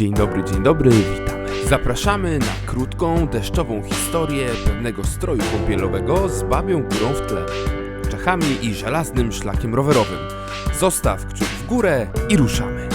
Dzień dobry, dzień dobry, witamy. Zapraszamy na krótką, deszczową historię pewnego stroju kąpielowego z babią górą w tle, Czechami i żelaznym szlakiem rowerowym. Zostaw kciuk w górę i ruszamy.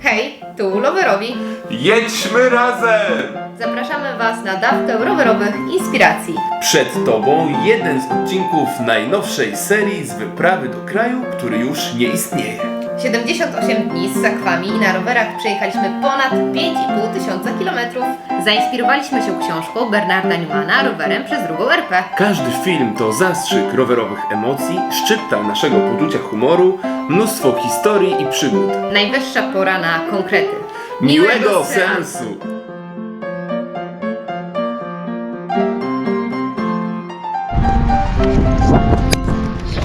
Hej, tu rowerowi. Jedźmy razem! Zapraszamy Was na dawkę rowerowych inspiracji. Przed Tobą jeden z odcinków najnowszej serii z wyprawy do kraju, który już nie istnieje. 78 dni z sakwami i na rowerach przejechaliśmy ponad 5,5 tysiąca kilometrów. Zainspirowaliśmy się książką Bernarda Newmana rowerem przez drugą RP. Każdy film to zastrzyk rowerowych emocji, szczypta naszego poczucia humoru, mnóstwo historii i przygód. Najwyższa pora na konkrety. Miłego seansu!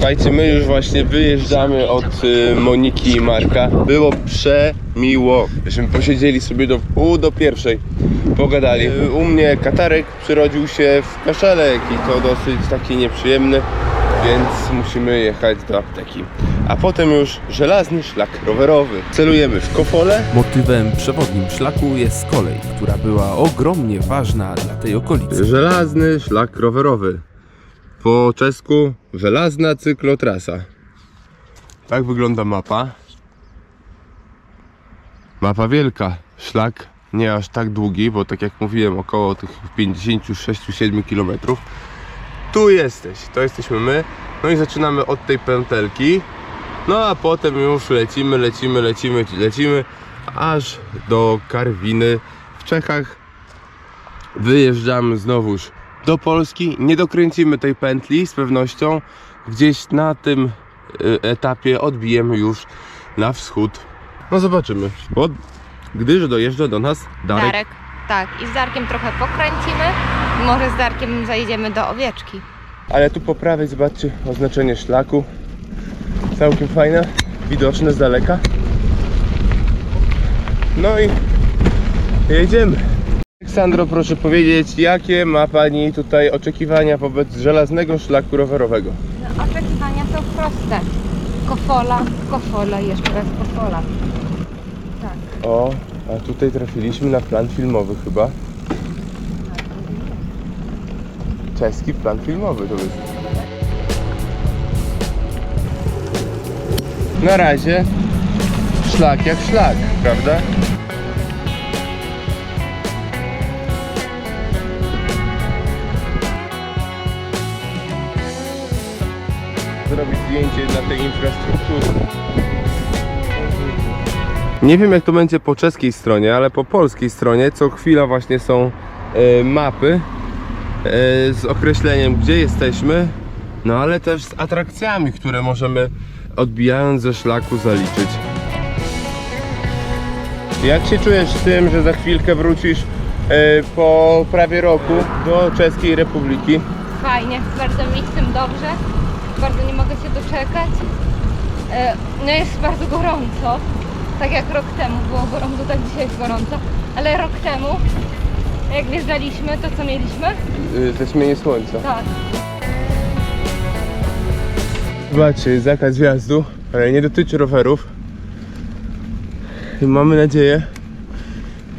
Słuchajcie, my już właśnie wyjeżdżamy od y, Moniki i Marka. Było przemiło. Żeśmy posiedzieli sobie do pół do pierwszej, pogadali. Y, U mnie katarek przyrodził się w kaszelek i to dosyć taki nieprzyjemny, więc musimy jechać do apteki. A potem już żelazny szlak rowerowy. Celujemy w Kofole. Motywem przewodnim szlaku jest kolej, która była ogromnie ważna dla tej okolicy. Żelazny szlak rowerowy. Po czesku żelazna cyklotrasa. Tak wygląda mapa. Mapa wielka. Szlak nie aż tak długi, bo tak jak mówiłem, około tych 56-7 km. Tu jesteś, to jesteśmy my. No i zaczynamy od tej pętelki. No a potem już lecimy, lecimy, lecimy, lecimy, aż do Karwiny w Czechach wyjeżdżamy znowuż do Polski. Nie dokręcimy tej pętli z pewnością. Gdzieś na tym y, etapie odbijemy już na wschód. No zobaczymy. Bo gdyż dojeżdża do nas Darek. Darek. Tak, i z Darkiem trochę pokręcimy. Może z Darkiem zajedziemy do owieczki. Ale tu po prawej zobaczcie oznaczenie szlaku. Całkiem fajne, widoczne z daleka. No i jedziemy. Aleksandro, proszę powiedzieć, jakie ma Pani tutaj oczekiwania wobec żelaznego szlaku rowerowego? No, oczekiwania są proste. Kofola, kofola, jeszcze raz kofola. Tak. O, a tutaj trafiliśmy na plan filmowy chyba. Czeski plan filmowy to jest. Na razie szlak jak szlak, prawda? Zdjęcie na tej infrastrukturze. Nie wiem jak to będzie po czeskiej stronie, ale po polskiej stronie co chwila właśnie są e, mapy e, z określeniem gdzie jesteśmy, no ale też z atrakcjami, które możemy odbijając ze szlaku zaliczyć. Jak się czujesz z tym, że za chwilkę wrócisz e, po prawie roku do Czeskiej Republiki? Fajnie, bardzo mi z tym dobrze. Bardzo nie mogę się doczekać. E, No jest bardzo gorąco. Tak jak rok temu było gorąco, tak dzisiaj jest gorąco. Ale rok temu, jak wjeżdżaliśmy, to co mieliśmy? E, Zaćmienie słońca. Tak. Zobaczcie, zakaz wjazdu, ale nie dotyczy rowerów. I mamy nadzieję,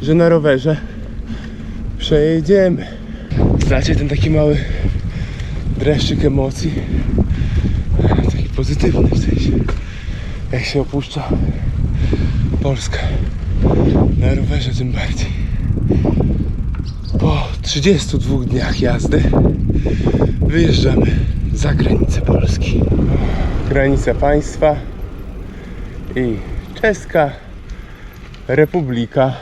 że na rowerze przejedziemy. Znacie ten taki mały dreszczyk emocji. Pozytywny w sensie. Jak się opuszcza Polska. Na rowerze tym bardziej. Po 32 dniach jazdy wyjeżdżamy za granicę Polski. Granica państwa i Czeska Republika.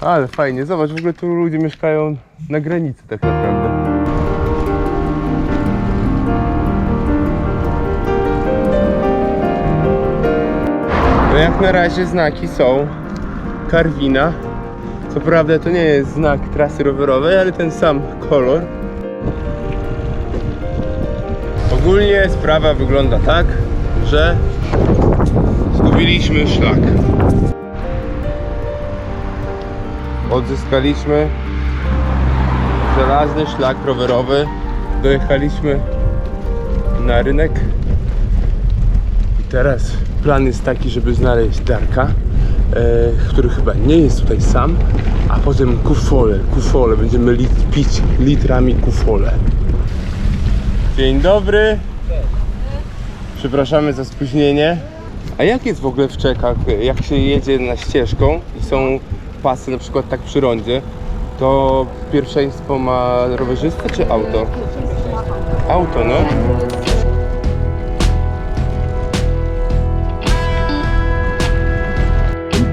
Ale fajnie, zobacz, w ogóle tu ludzie mieszkają na granicy tak naprawdę. Jak na razie znaki są Karwina. Co prawda to nie jest znak trasy rowerowej, ale ten sam kolor Ogólnie sprawa wygląda tak, że zgubiliśmy szlak. Odzyskaliśmy żelazny szlak rowerowy. Dojechaliśmy na rynek. I teraz plan jest taki, żeby znaleźć Darka, który chyba nie jest tutaj sam, a potem kufole, kufole, będziemy lit, pić litrami kufole. Dzień dobry. Przepraszamy za spóźnienie. A jak jest w ogóle w Czechach, jak się jedzie na ścieżką i są pasy na przykład tak przy rondzie, to pierwszeństwo ma rowerzysta czy auto? Auto, no.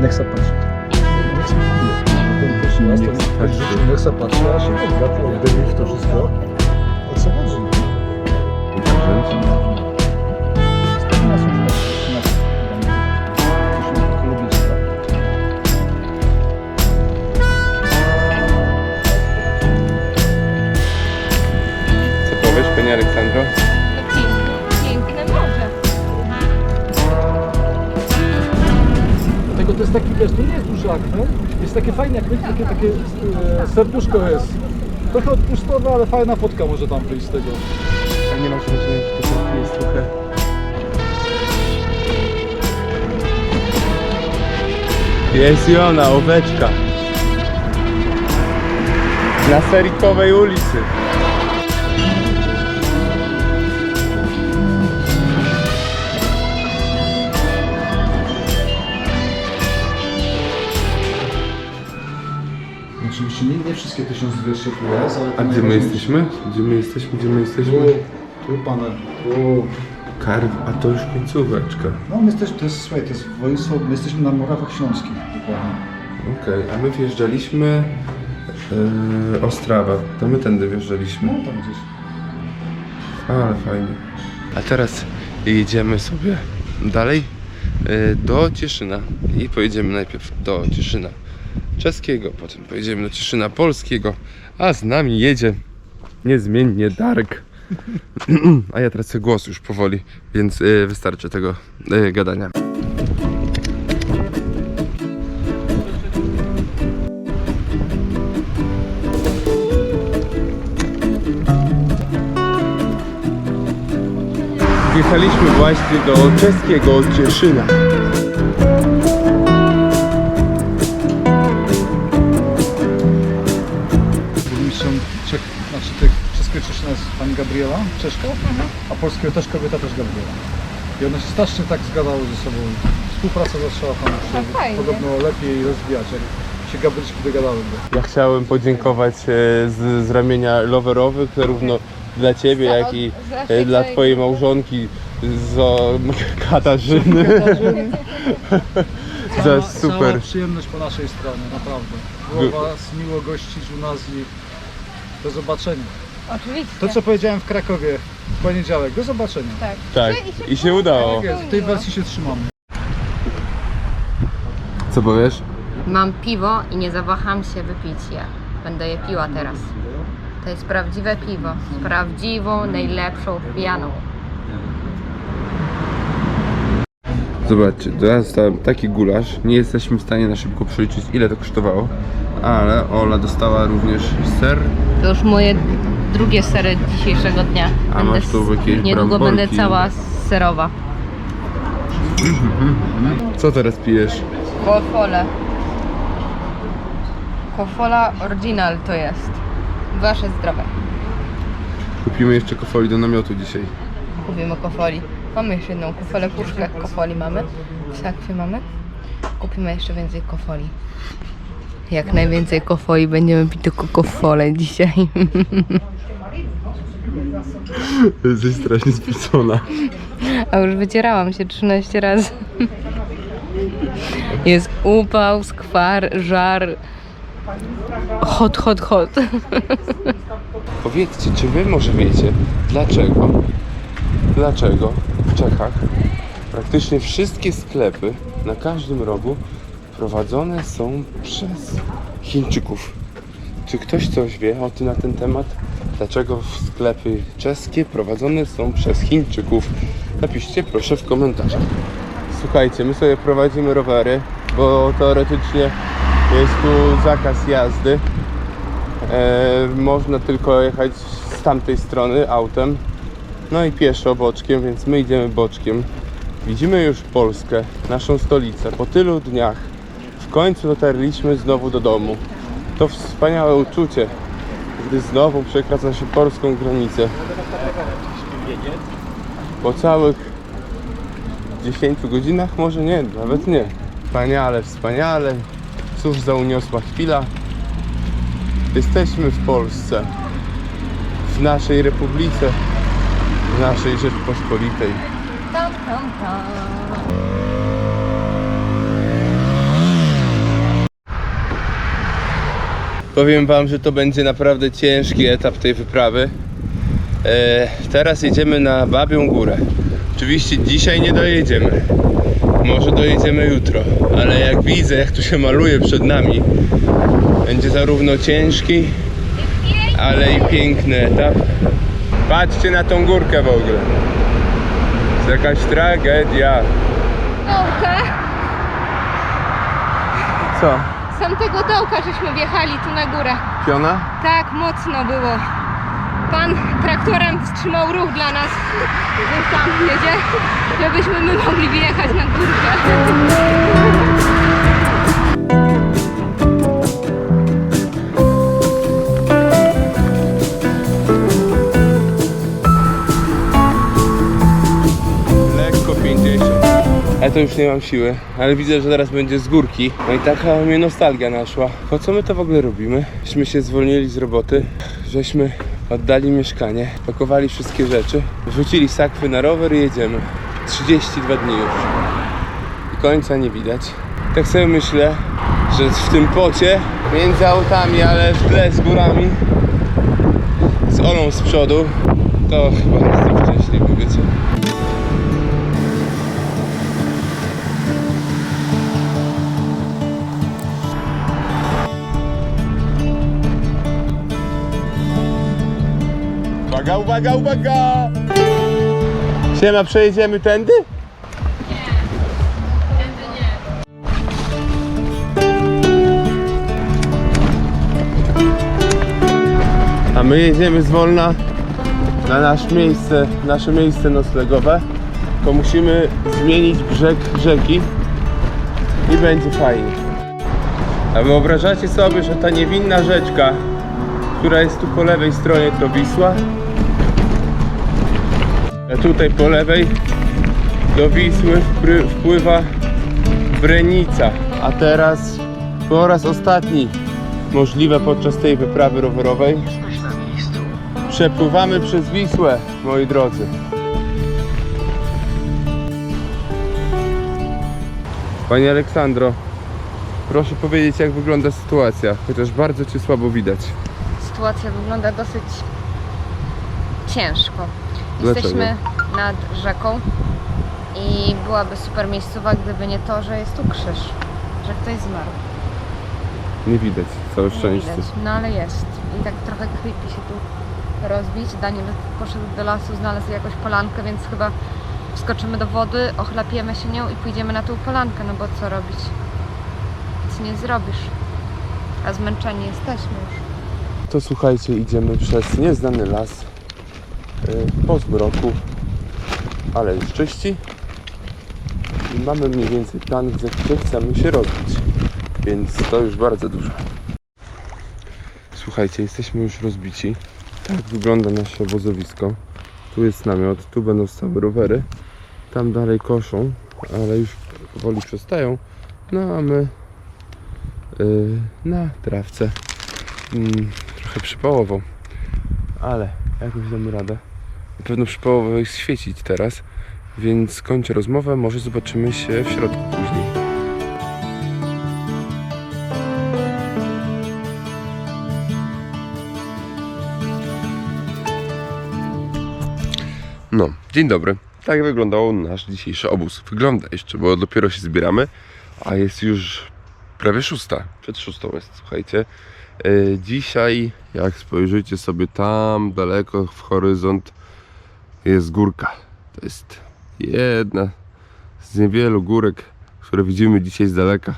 Niech se patrzy. Ten pierwszy raz to patrzy. niech se patrzy, a się podgatł, odbyli w to wszystko. O co chodzi? Taki, wiesz, to nie jest duży akwen, jest takie fajne, wiecie, takie, takie e, serduszko jest. Trochę odpustowe, ale fajna fotka może tam wyjść z tego. A nie masz wrażenia, że to jest trochę... Jest i ona, oweczka. Na Serikowej ulicy. Oczywiście nie, nie wszystkie 1200 tu jest, ale... A gdzie my jesteśmy? Gdzie my jesteśmy? Gdzie my jesteśmy? Tu, tu panel, tu. Karw, a to już końcóweczka. No my jesteśmy, to jest, słuchaj, to jest województwo, my jesteśmy na Morawach Śląskich. Dokładnie. Okej, a my wjeżdżaliśmy... Yy, Ostrawa, to my tędy wjeżdżaliśmy. No tam gdzieś. Ale fajnie. A teraz jedziemy sobie dalej y, do Cieszyna i pojedziemy najpierw do Cieszyna czeskiego, potem pojedziemy do Cieszyna polskiego, a z nami jedzie niezmiennie Dark. A ja tracę głos już powoli, więc y, wystarczy tego y, gadania. Wjechaliśmy właśnie do czeskiego Cieszyna. Gabriela, Czeszka, a polskiego też kobieta też Gabriela. I one się strasznie tak zgadały ze sobą. Współpraca zaczęła tam się No fajnie. podobno lepiej rozwijać, jak się Gabryczki dogadały. Ja chciałem podziękować e, z, z ramienia loverowych, zarówno dla Ciebie, Za jak i za e, dla twoje- Twojej małżonki z o, Katarzyny. Za Cała super. przyjemność po naszej stronie, naprawdę. By- Było Was miło gościć u nas i do zobaczenia. Oczywiście. To co powiedziałem w Krakowie w poniedziałek, do zobaczenia. Tak. Tak, i się udało. Tak jest, w tej wersji się trzymamy. Co powiesz? Mam piwo i nie zawaham się wypić je. Będę je piła teraz. To jest prawdziwe piwo. Z prawdziwą, najlepszą pianą. Zobaczcie, ja dostałem taki gulasz. Nie jesteśmy w stanie na szybko przeliczyć ile to kosztowało, ale Ola dostała również ser. To już moje drugie sery dzisiejszego dnia. A masz tu jakieś Niedługo będę cała serowa. Co teraz pijesz? Kofole. Kofola Original to jest. Wasze zdrowe. Kupimy jeszcze kofoli do namiotu dzisiaj. Kupimy kofoli. Mamy jeszcze jedną kofolę, puszkę kofoli mamy. W sakwie mamy. Kupimy jeszcze więcej kofoli. Jak najwięcej kofoli będziemy pić tylko kofole dzisiaj. Jesteś strasznie spocona. A już wycierałam się 13 razy. Jest upał, skwar, żar. Hot, hot, hot. Powiedzcie, czy wy może wiecie, dlaczego, dlaczego w Czechach praktycznie wszystkie sklepy na każdym rogu prowadzone są przez Chińczyków? Czy ktoś coś wie o tym na ten temat? Dlaczego sklepy czeskie prowadzone są przez Chińczyków? Napiszcie proszę w komentarzach. Słuchajcie, my sobie prowadzimy rowery, bo teoretycznie jest tu zakaz jazdy. E, można tylko jechać z tamtej strony autem, no i pieszo boczkiem, więc my idziemy boczkiem. Widzimy już Polskę, naszą stolicę, po tylu dniach końcu dotarliśmy znowu do domu. To wspaniałe uczucie, gdy znowu przekracza się polską granicę. Po całych 10 godzinach, może nie, nawet nie. Wspaniale, wspaniale. Cóż za uniosła chwila. Jesteśmy w Polsce, w naszej republice, w naszej Rzeczpospolitej. Tam, tam, tam. Powiem Wam, że to będzie naprawdę ciężki etap tej wyprawy. E, teraz jedziemy na Babią Górę. Oczywiście dzisiaj nie dojedziemy. Może dojedziemy jutro, ale jak widzę, jak tu się maluje przed nami, będzie zarówno ciężki, ale i piękny etap. Patrzcie na tą górkę w ogóle. To jest jakaś tragedia. Co? Z tamtego dołka żeśmy wjechali tu na górę. Piona? Tak, mocno było. Pan traktorem wstrzymał ruch dla nas. Już tam jedzie, żebyśmy my mogli wjechać na górkę. To już nie mam siły, ale widzę, że teraz będzie z górki. No i taka mnie nostalgia naszła. Po co my to w ogóle robimy? Żeśmy się zwolnili z roboty, żeśmy oddali mieszkanie, pakowali wszystkie rzeczy, wrzucili sakwy na rower i jedziemy. 32 dni już. I końca nie widać. Tak sobie myślę, że w tym pocie, między autami, ale w tle z górami, z Olą z przodu, to chyba jestem szczęśliwy, wiecie. Uwaga, uwaga, uwaga! Siema, przejedziemy tędy? A my jedziemy z wolna na nasze miejsce, nasze miejsce noclegowe. To musimy zmienić brzeg rzeki i będzie fajnie. A wyobrażacie sobie, że ta niewinna rzeczka, która jest tu po lewej stronie, to Wisła? Tutaj po lewej do Wisły wpływa Brenica. A teraz po raz ostatni możliwe podczas tej wyprawy rowerowej przepływamy przez Wisłę, moi drodzy. Panie Aleksandro, proszę powiedzieć jak wygląda sytuacja, chociaż bardzo Cię słabo widać. Sytuacja wygląda dosyć ciężko. Dlaczego? Jesteśmy nad rzeką i byłaby super miejscowa, gdyby nie to, że jest tu krzyż, że ktoś zmarł. Nie widać, całe Nie szczęście. widać, no ale jest. I tak trochę creepy się tu rozbić. Daniel poszedł do lasu, znalazł jakąś polankę, więc chyba wskoczymy do wody, ochlapiemy się nią i pójdziemy na tą polankę, no bo co robić? Nic nie zrobisz. A zmęczeni jesteśmy już. To słuchajcie, idziemy przez nieznany las po zmroku, ale już czyści i mamy mniej więcej plan, gdzie chcemy się rozbić, więc to już bardzo dużo. Słuchajcie, jesteśmy już rozbici. Tak wygląda nasze obozowisko. Tu jest namiot, tu będą stały rowery, tam dalej koszą, ale już powoli przestają. No a my yy, na trawce. Mm, trochę przypałowo, ale jakoś damy radę. Na pewno przypałowo jest świecić teraz, więc kończę rozmowę, może zobaczymy się w środku później. No, dzień dobry. Tak wyglądał nasz dzisiejszy obóz. Wygląda jeszcze, bo dopiero się zbieramy, a jest już prawie szósta. Przed szóstą jest, słuchajcie. E, Dzisiaj, jak spojrzycie sobie tam daleko w horyzont, jest górka. To jest jedna z niewielu górek, które widzimy dzisiaj z daleka.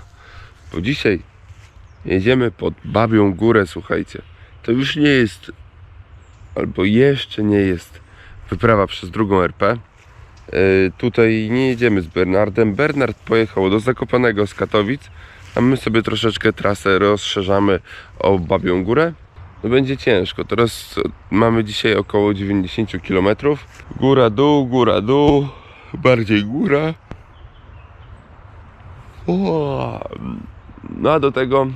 Bo dzisiaj jedziemy pod Babią Górę, słuchajcie. To już nie jest, albo jeszcze nie jest wyprawa przez drugą RP. E, Tutaj nie jedziemy z Bernardem. Bernard pojechał do Zakopanego z Katowic, a my sobie troszeczkę trasę rozszerzamy o Babią Górę. No będzie ciężko. Teraz mamy dzisiaj około 90 km. Góra, dół, góra, dół, bardziej góra. O, no a do tego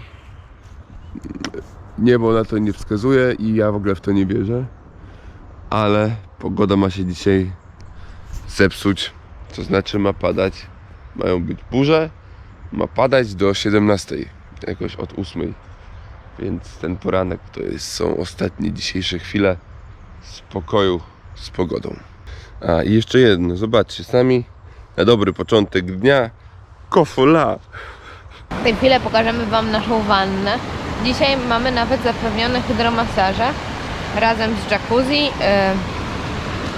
niebo na to nie wskazuje i ja w ogóle w to nie wierzę. Ale pogoda ma się dzisiaj zepsuć. To znaczy ma padać, mają być burze, ma padać do 17, jakoś od 8. Więc ten poranek to jest, są ostatnie dzisiejsze chwile spokoju z pogodą. A i jeszcze jedno, zobaczcie sami, na dobry początek dnia, kofola. W tej chwili pokażemy Wam naszą wannę. Dzisiaj mamy nawet zapewnione hydromasaże razem z jacuzzi.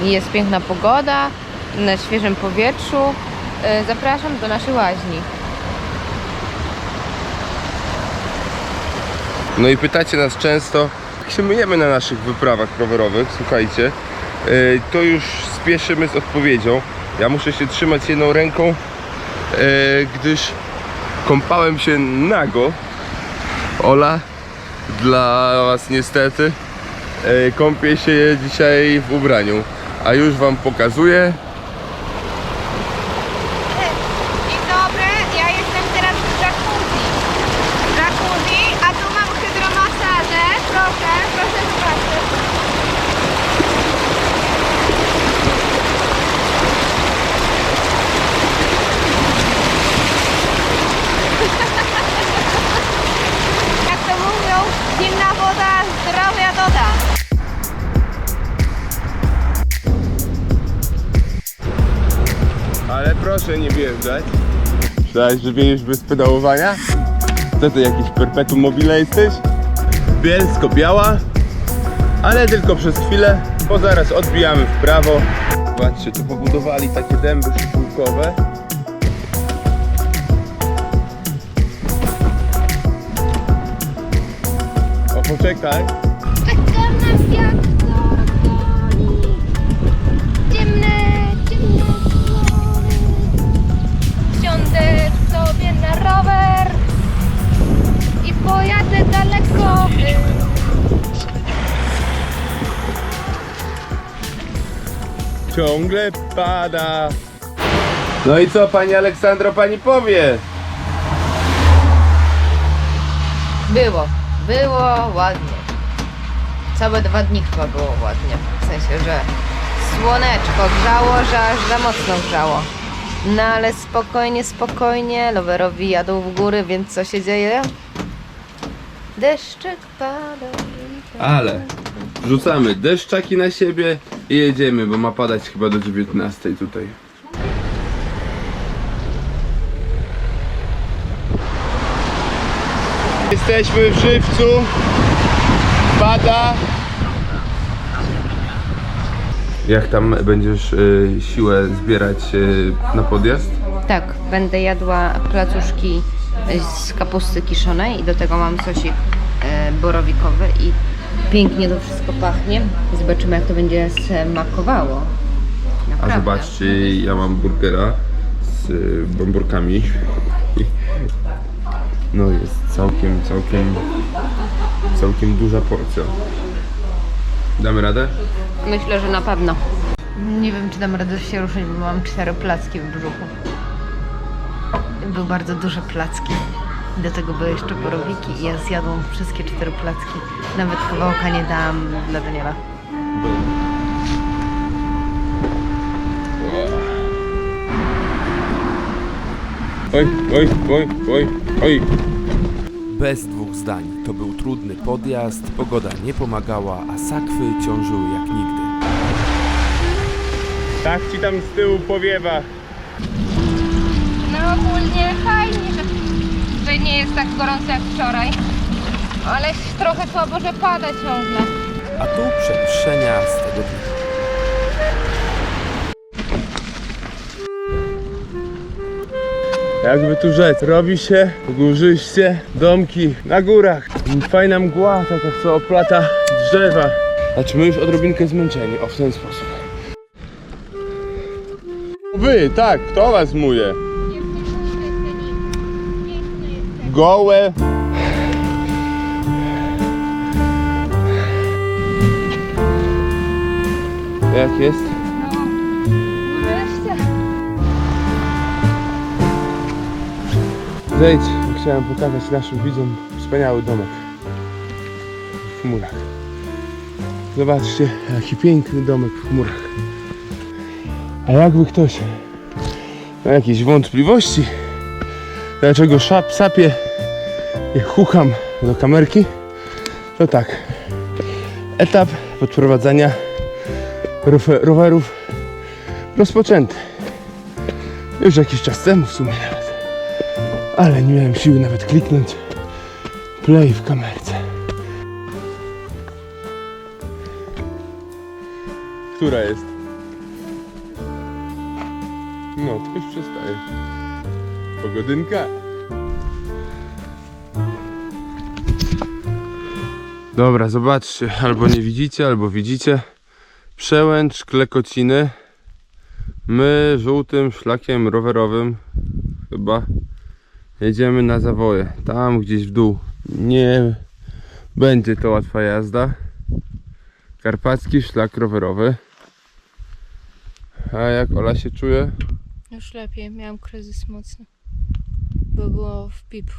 Yy, Jest piękna pogoda, na świeżym powietrzu. Yy, Zapraszam do naszej łaźni. No i pytacie nas często, jak się myjemy na naszych wyprawach rowerowych, słuchajcie, yy, to już spieszymy z odpowiedzią. Ja muszę się trzymać jedną ręką, yy, gdyż kąpałem się nago. Ola, dla Was niestety, yy, kąpię się dzisiaj w ubraniu, a już Wam pokazuję. Wjeżdżać. Myślałeś, że wjedziesz bez pedałowania? Co ty, jakiś perpetuum mobile jesteś? Bielsko-biała, ale tylko przez chwilę, bo zaraz odbijamy w prawo. Zobaczcie, tu pobudowali takie dęby szybółkowe. O, poczekaj. Daleko. Ciągle pada. No i co pani Aleksandro pani powie? Było, było ładnie. Całe dwa dni chyba było ładnie. W sensie, że słoneczko grzało, że aż za mocno grzało. No ale spokojnie, spokojnie. Lowerowi jadą w góry, więc co się dzieje? Deszczyk pada. Ale rzucamy deszczaki na siebie i jedziemy, bo ma padać chyba do 19 tutaj. Jesteśmy w żywcu. Pada. Jak tam będziesz y, siłę zbierać y, na podjazd? Tak, będę jadła placuszki z kapusty kiszonej i do tego mam sosik e, borowikowy i pięknie to wszystko pachnie. Zobaczymy jak to będzie smakowało. A Naprawdę. zobaczcie, ja mam burgera z y, bamburkami. No jest całkiem, całkiem, całkiem duża porcja. Damy radę? Myślę, że na pewno. Nie wiem, czy dam radę się ruszyć, bo mam cztery placki w brzuchu. Były bardzo duże placki. Do tego były jeszcze borowiki i ja zjadłam wszystkie cztery placki. Nawet kawałka nie dałam dla Daniela. Oj, oj, oj, oj, oj. Bez dwóch zdań. To był trudny podjazd, pogoda nie pomagała, a sakwy ciążyły jak nigdy. Tak ci tam z tyłu powiewa. Ogólnie fajnie, że, że nie jest tak gorąco jak wczoraj. Ale trochę słabo, że pada ciągle. A tu przemyślenia z tego dnia. Jakby tu rzec, robi się górzyście, domki na górach. Fajna mgła, taka co oplata drzewa. Znaczy my już odrobinkę zmęczeni, o w ten sposób. Wy, tak, kto was muje? Gołe. Jak jest? Zejdź, chciałem pokazać naszym widzom wspaniały domek w chmurach. Zobaczcie, jaki piękny domek w chmurach. A jakby ktoś miał jakieś wątpliwości, dlaczego szap sapie i chucham do kamerki, to tak. Etap podprowadzania rowerów rozpoczęty. Już jakiś czas temu w sumie nawet ale nie miałem siły nawet kliknąć play w kamerce. Która jest? No, to już przestaje. Pogodynka. Dobra, zobaczcie, albo nie widzicie, albo widzicie. Przełęcz Klekociny. My żółtym szlakiem rowerowym chyba Jedziemy na zawoje, tam gdzieś w dół. Nie będzie to łatwa jazda. Karpacki szlak rowerowy. A jak Ola się czuje? Już lepiej, miałam kryzys mocny. Bo było w pip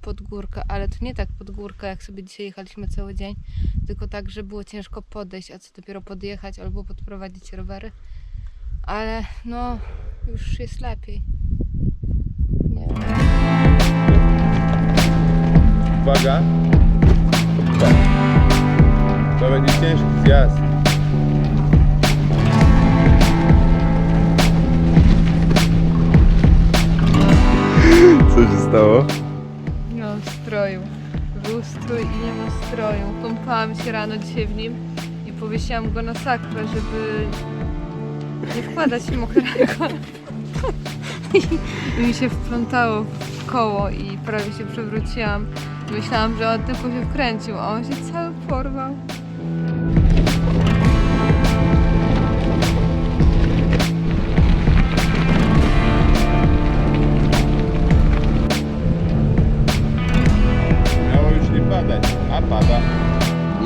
pod górkę, ale to nie tak pod górkę, jak sobie dzisiaj jechaliśmy cały dzień, tylko tak, że było ciężko podejść, a co dopiero podjechać albo podprowadzić rowery. Ale no, już jest lepiej. Nie wiem. Uwaga. To będzie ciężki zjazd. Co się stało? Nie mam stroju. Był strój i nie mam stroju. Kąpałam się rano dzisiaj w nim i powiesiłam go na sakwę, żeby nie wkładać mokrego. I mi się wplątało w koło i prawie się przewróciłam. Myślałam, że on tylko się wkręcił, a on się cały porwał.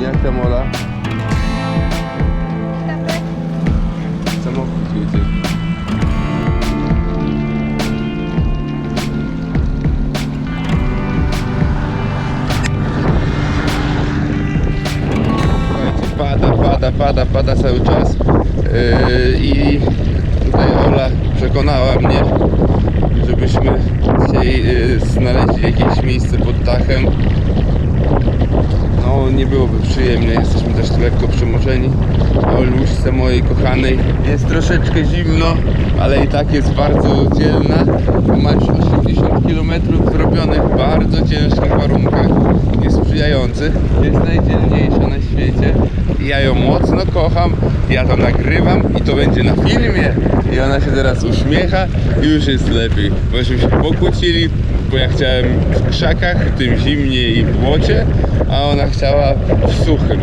Jak tam Ola? Samochód jedzie. Słuchajcie, pada, pada, pada, pada cały czas. Yy, I tutaj Ola przekonała mnie, żebyśmy dzisiaj yy, znaleźli jakieś miejsce pod dachem. Nie byłoby przyjemnie, jesteśmy też lekko przemoczeni. O łóżce mojej kochanej jest troszeczkę zimno, ale i tak jest bardzo dzielna. Ma już 80 km zrobionych w bardzo ciężkich warunkach, niesprzyjających. Jest najdzielniejsza na świecie. Ja ją mocno kocham, ja to nagrywam i to będzie na filmie. I ona się teraz uśmiecha i już jest lepiej. Bośmy się pokłócili, bo ja chciałem w krzakach, w tym zimnie i błocie, a ona chciała w suchym.